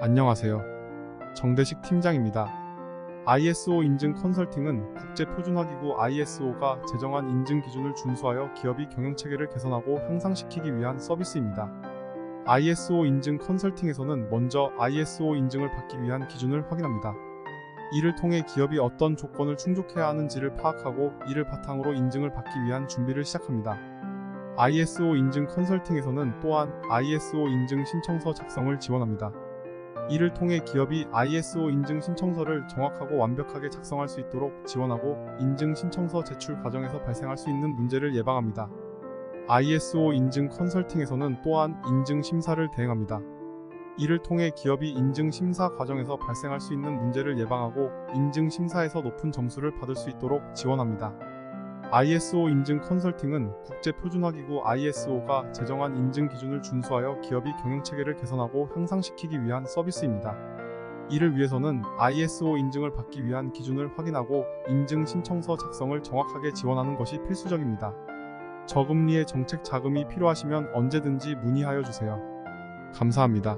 안녕하세요. 정대식 팀장입니다. ISO 인증 컨설팅은 국제 표준화기구 ISO가 제정한 인증 기준을 준수하여 기업이 경영 체계를 개선하고 향상시키기 위한 서비스입니다. ISO 인증 컨설팅에서는 먼저 ISO 인증을 받기 위한 기준을 확인합니다. 이를 통해 기업이 어떤 조건을 충족해야 하는지를 파악하고 이를 바탕으로 인증을 받기 위한 준비를 시작합니다. ISO 인증 컨설팅에서는 또한 ISO 인증 신청서 작성을 지원합니다. 이를 통해 기업이 ISO 인증 신청서를 정확하고 완벽하게 작성할 수 있도록 지원하고 인증 신청서 제출 과정에서 발생할 수 있는 문제를 예방합니다. ISO 인증 컨설팅에서는 또한 인증 심사를 대행합니다. 이를 통해 기업이 인증 심사 과정에서 발생할 수 있는 문제를 예방하고 인증 심사에서 높은 점수를 받을 수 있도록 지원합니다. ISO 인증 컨설팅은 국제 표준화기구 ISO가 제정한 인증 기준을 준수하여 기업이 경영 체계를 개선하고 향상시키기 위한 서비스입니다. 이를 위해서는 ISO 인증을 받기 위한 기준을 확인하고 인증 신청서 작성을 정확하게 지원하는 것이 필수적입니다. 저금리의 정책 자금이 필요하시면 언제든지 문의하여 주세요. 감사합니다.